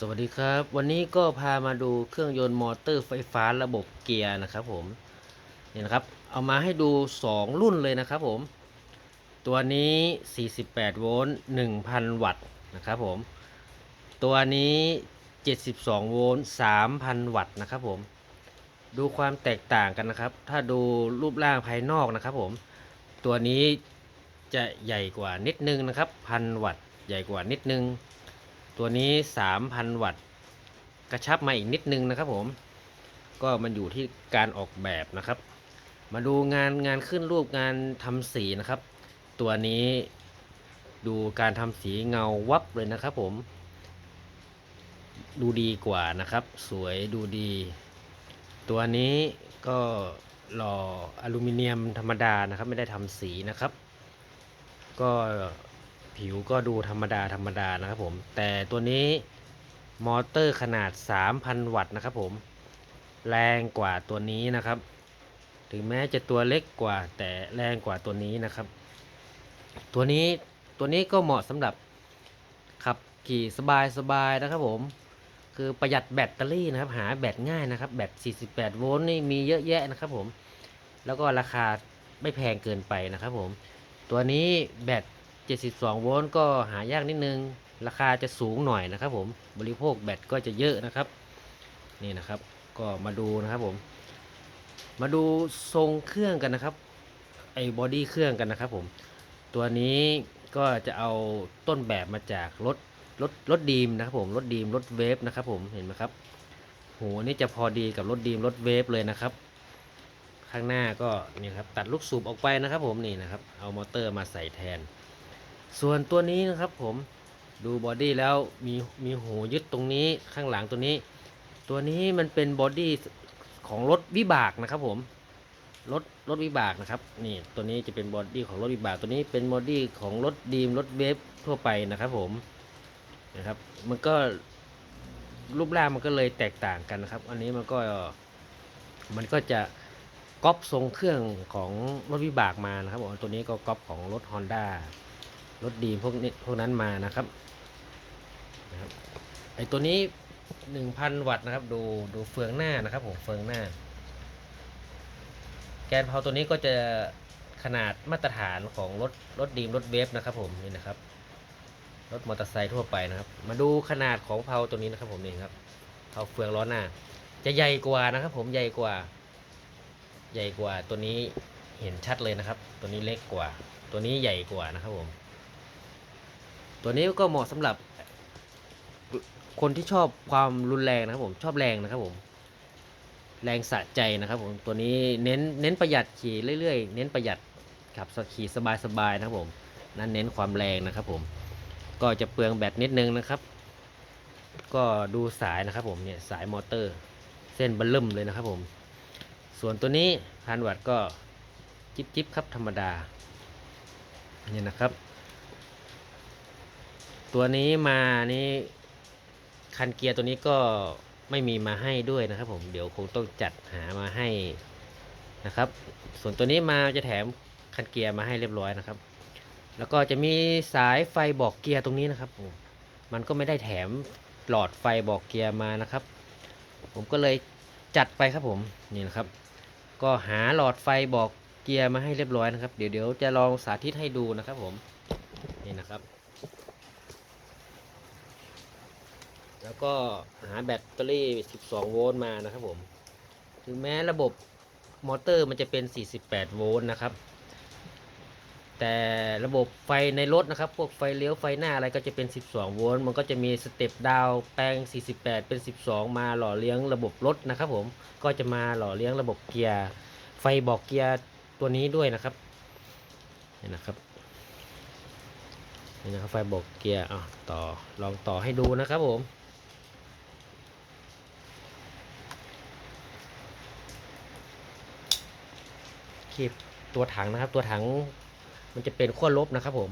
สวัสดีครับ วันนี้ก็พามาดูเครื่องยนต์มอเตอร์ไฟฟ้าระบบเกียร์นะครับผมนี่นะครับ เอามาให้ดู 2 รุ่นเลยนะครับผม ตัวนี้ 48 โวลต์1,000 วัตต์นะครับผม ตัวนี้ 72 โวลต์3,000 วัตต์นะครับผม ดูความแตกต่างกันนะครับ ถ้าดูรูปร่างภายนอกนะครับผม ตัวนี้จะใหญ่กว่านิดนึงนะครับพันวัตต์ใหญ่กว่านิดนึง ตัวนี้ 3,000 วัตต์ กระชับมาอีกนิดนึงนะครับผม ก็มันอยู่ที่การออกแบบนะครับ มาดูงานงานขึ้นรูปงานทำสีนะครับ ตัวนี้ดูการทำสีเงาวับเลยนะครับผม ดูดีกว่านะครับ สวยดูดี ตัวนี้ก็หล่ออลูมิเนียมธรรมดานะครับ ไม่ได้ทำสีนะครับ ก็ ผิวก็ดูธรรมดาธรรมดานะครับผม แต่ตัวนี้มอเตอร์ขนาด 3,000 วัตต์นะครับผม แรงกว่าตัวนี้นะครับ ถึงแม้จะตัวเล็กกว่าแต่แรงกว่าตัวนี้นะครับ ตัวนี้ตัวนี้ก็เหมาะสำหรับขับขี่สบายๆนะครับผม คือประหยัดแบตเตอรี่นะครับ หาแบตง่ายนะครับ แบต 48 โวลต์นี่มีเยอะแยะนะครับผม แล้วก็ราคาไม่แพงเกินไปนะครับผม ตัวนี้แบต 72 โวลต์ก็หายากนิดนึง ราคาจะสูงหน่อยนะครับผมบริโภคแบตก็จะเยอะนะครับ นี่นะครับก็มาดูนะครับผม มาดูทรงเครื่องกันนะครับไอ้บอดี้เครื่องกันนะครับผมตัวนี้ก็จะเอาต้นแบบมาจากรถรถรถดีมนะครับผมรถดีมรถเวฟนะครับผมเห็นไหมครับโหนี่จะพอดีกับรถดีมรถเวฟเลยนะครับ ข้างหน้าก็นี่ครับตัดลูกสูบออกไปนะครับผมนี่นะครับ เอามอเตอร์มาใส่แทน ส่วนตัวนี้นะครับผมดูบอดี้แล้วมีมีหูยึดตรงนี้ข้างหลังตัวนี้ ตัวนี้มันเป็นบอดี้ของรถวิบากนะครับผมรถรถวิบากนะครับนี่ตัวนี้จะเป็นบอดี้ของรถวิบาก ตัวนี้เป็นบอดี้ของรถดีมรถเวฟทั่วไปนะครับผมนะครับมันก็รูปร่างมันก็เลยแตกต่างกันนะครับ อันนี้มันก็มันก็จะก๊อปทรงเครื่องของรถวิบากมานะครับผมตัวนี้ก็ก๊อปของรถ Honda รถดีมพวกนี้พวกนั้นมานะครับนะครับไอตัวนี้ 1,000 วัตต์นะครับ ดูดูเฟืองหน้านะครับผมเฟืองหน้า แกนเพาตัวนี้ก็จะขนาดมาตรฐานของรถรถดีมรถเวฟนะครับผมนี่นะครับรถมอเตอร์ไซค์ทั่วไปนะครับ มาดูขนาดของเพาตัวนี้นะครับผมนี่ครับเพาเฟืองล้อหน้า จะใหญ่กว่านะครับ ผมใหญ่กว่า ใหญ่กว่าตัวนี้เห็นชัดเลยนะครับ ตัวนี้เล็กกว่า ตัวนี้ใหญ่กว่านะครับผม ตัวนี้ก็เหมาะสำหรับ คนที่ชอบความรุนแรงนะครับผมชอบแรงนะครับผม แรงสะใจนะครับผมตัวนี้เน้นเน้นประหยัดขี่เรื่อยๆ เน้นประหยัดขับขี่สบายๆนะครับผมนั่นเน้นความแรงนะครับ ผม ก็จะเปลืองแบตนิดนึงนะครับ ก็ดูสายนะครับผมเนี่ยสายมอเตอร์ เส้นบัลล่มเลยนะครับผม ส่วนตัวนี้พันวัตก็จิบจิบๆครับธรรมดาเนี่ยนะครับ ตัวนี้มานี่คันเกียร์ตัวนี้ก็ไม่มีมาให้ด้วยนะครับผมเดี๋ยวคงต้องจัดหามาให้นะครับ ส่วนตัวนี้มาจะแถมคันเกียร์มาให้เรียบร้อยนะครับ แล้วก็จะมีสายไฟบอกเกียร์ตรงนี้นะครับผมมันก็ไม่ได้แถมหลอดไฟบอกเกียร์มานะครับ ผมก็เลยจัดไปครับผมนี่นะครับ ก็หาหลอดไฟบอกเกียร์มาให้เรียบร้อยนะครับ เดี๋ยวเดี๋ยวจะลองสาธิตให้ดูนะครับผมนี่นะครับ แล้วก็หาแบตเตอรี่ 12 โวลต์มานะครับผม ถึงแม้ระบบมอเตอร์มันจะเป็น 48 โวลต์นะครับ แต่ระบบไฟในรถนะครับ พวกไฟเลี้ยวไฟหน้าอะไรก็จะเป็น 12 โวลต์ มันก็จะมีสเต็ปดาวแปลง 48 เป็น 12 มาหล่อเลี้ยงระบบรถนะครับผม ก็จะมาหล่อเลี้ยงระบบเกียร์ ไฟบอกเกียร์ตัวนี้ด้วยนะครับนี่นะครับนี่นะครับไฟบอกเกียร์อะต่อลองต่อให้ดูนะครับผม คีบตัวถังนะครับ ตัวถังมันจะเป็นขั้วลบนะครับผม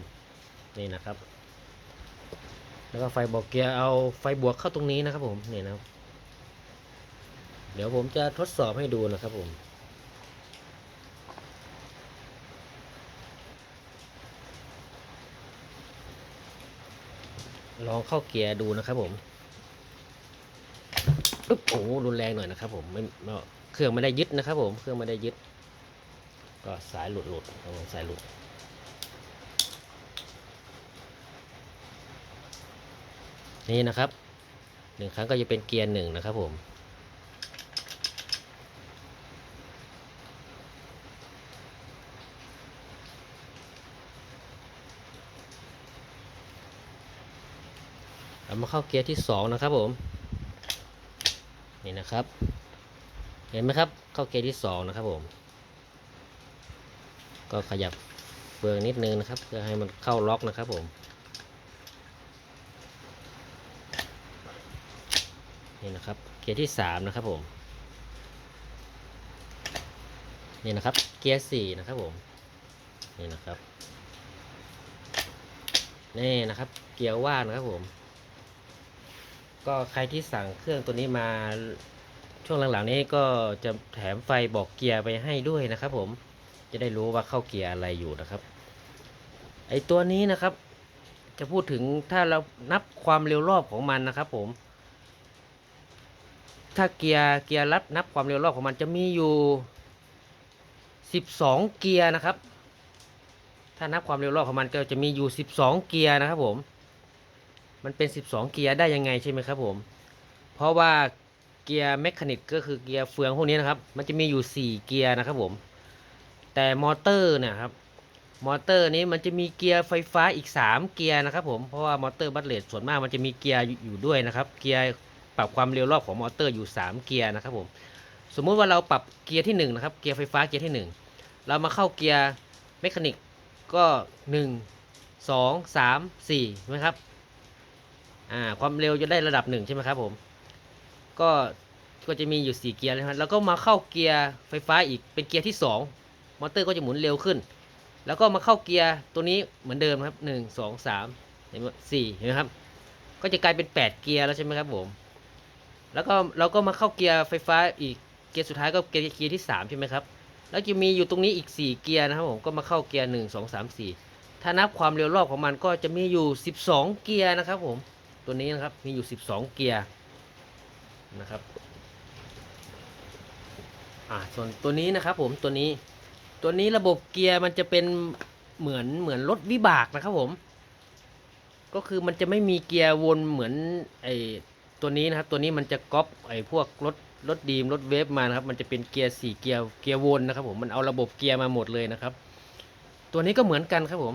นี่นะครับ แล้วก็ไฟบอกเกียร์เอาไฟบวกเข้าตรงนี้นะครับผมนี่นะครับ เดี๋ยวผมจะทดสอบให้ดูนะครับผมลองเข้าเกียร์ดูนะครับผมปึ๊บโอ้โหรุนแรงหน่อยนะครับผมไม่เครื่องไม่ได้ยึดนะครับผม เครื่องไม่ได้ยึด ก็สายหลุดหลุดสายหลุดนี่นะครับหนึ่งครั้งก็จะเป็นเกียร์หนึ่งนะครับผมเรามาเข้าเกียร์ที่สองนะครับผมนี่นะครับ เห็นไหมครับ เข้าเกียร์ที่สองนะครับผม ก็ขยับเฟืองนิดนึงนะครับ เพื่อให้มันเข้าล็อกนะครับผมนี่นะครับเกียร์ที่สามนะครับผมนี่นะครับเกียร์สี่นะครับผมนี่นะครับนี่นะครับ เกียร์ว่านะครับผม ก็ใครที่สั่งเครื่องตัวนี้มาช่วงหลังๆนี้ก็จะแถมไฟบอกเกียร์ไปให้ด้วยนะครับผม จะได้รู้ว่าเข้าเกียร์อะไรอยู่นะครับ ไอตัวนี้นะครับ จะพูดถึงถ้าเรานับความเร็วรอบของมันนะครับ ผม ถ้าเกียร์เกียร์รัดนับความเร็วรอบของมันจะมีอยู่ 12 เกียร์นะครับ ถ้านับความเร็วรอบของมันก็จะมีอยู่ 12 เกียร์นะครับ ผม มันเป็น 12 เกียร์ได้ยังไงใช่ไหมครับ ผม เพราะว่าเกียร์เมคานิกก็คือเกียร์เฟืองพวกนี้นะครับ มันจะมีอยู่ 4 เกียร์นะครับผม แต่มอเตอร์เนี่ยครับมอเตอร์นี้มันจะมีเกียร์ไฟฟ้าอีก 3 เกียร์นะครับผมเพราะว่ามอเตอร์บัตเลตส่วนมากมันจะมีเกียร์อยู่ด้วยนะครับ เกียร์ปรับความเร็วรอบของมอเตอร์อยู่ 3 เกียร์นะครับผมสมมุติว่าเราปรับเกียร์ที่1นะครับเกียร์ไฟฟ้าเกียร์ที่ 1 เรามาเข้าเกียร์เมคานิกก็ 1 2 3 4ใช่ไหมครับอ่าความเร็วจะได้ระดับหนึ่งใช่ไหมครับผมก็ก็จะมีอยู่สี่เกียร์นะครับแล้วก็มาเข้าเกียร์ไฟฟ้าอีกเป็นเกียร์ที่ส องมอเตอร์ก็จะหมุนเร็วขึ้น แล้วก็มาเข้าเกียร์ตัวนี้เหมือนเดิมครับหนึ่งสองสามเห็นไหมสี่เห็นไหมครับ ก็จะกลายเป็นแปดเกียร์แล้วใช่ไหมครับผม แล้วก็เราก็มาเข้าเกียร์ไฟฟ้าอีกเกียร์สุดท้ายก็เกียร์เกียร์ที่สามใช่ไหมครับ แล้วจะมีอยู่ตรงนี้อีกสี่เกียร์นะครับผม ก็มาเข้าเกียร์หนึ่งสองสามสี่ถ้านับความเร็วรอบของมันก็จะมีอยู่สิบสองเกียร์นะครับผม ตัวนี้นะครับมีอยู่12เกียร์นะครับ อ่าส่วนตัวนี้นะครับผมตัวนี้ ตัวนี้ระบบเกียร์มันจะเป็นเหมือนเหมือนรถวิบากนะครับผม ก็คือมันจะไม่มีเกียร์วนเหมือนไอตัวนี้นะครับ ตัวนี้มันจะก๊อปไอพวกรถรถดีมรถเวฟมานะครับ มันจะเป็นเกียร์สี่เกียร์เกียร์วนนะครับ ผมมันเอาระบบเกียร์มาหมดเลยนะครับ ตัวนี้ก็เหมือนกันครับผม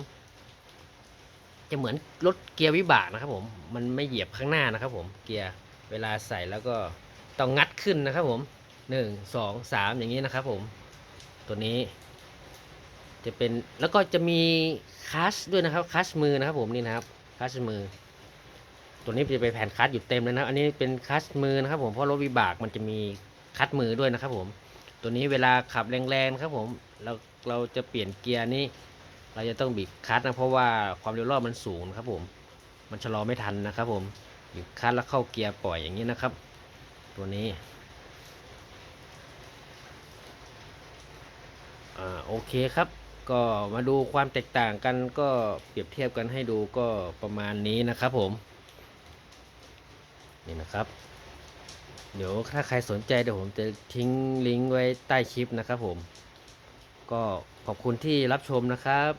จะเหมือนรถเกียร์วิบากนะครับผม มันไม่เหยียบข้างหน้านะครับ ผมเกียร์เวลาใส่แล้วก็ต้องงัดขึ้นนะครับ ผมหนึ่งสองสามอย่างนี้นะครับ ผม ตัวนี้ จะเป็นแล้วก็จะมีคัชด้วยนะครับคัชมือนะครับผมนี่นะครับคัชมือ ตัวนี้จะเป็นแผ่นคัชอยู่เต็มเลยนะครับอันนี้เป็นคัชมือนะครับผมเพราะรถวิบากมันจะมีคัชมือด้วยนะครับผม ตัวนี้เวลาขับแรงๆครับผมเราเราจะเปลี่ยนเกียร์นี่เราจะต้องบีบคลัตช์นะเพราะว่าความเร็วรอบมันสูงครับผม มันชะลอไม่ทันนะครับผมบีบคลัตช์แล้วเข้าเกียร์ปล่อยอย่างนี้นะครับ ตัวนี้อ่าโอเคครับ ก็มาดูความแตกต่างกันก็เปรียบเทียบกันให้ดูก็ประมาณนี้นะครับผม นี่นะครับ เดี๋ยวถ้าใครสนใจเดี๋ยวผมจะทิ้งลิงก์ไว้ใต้คลิปนะครับผม ก็ขอบคุณที่รับชมนะครับ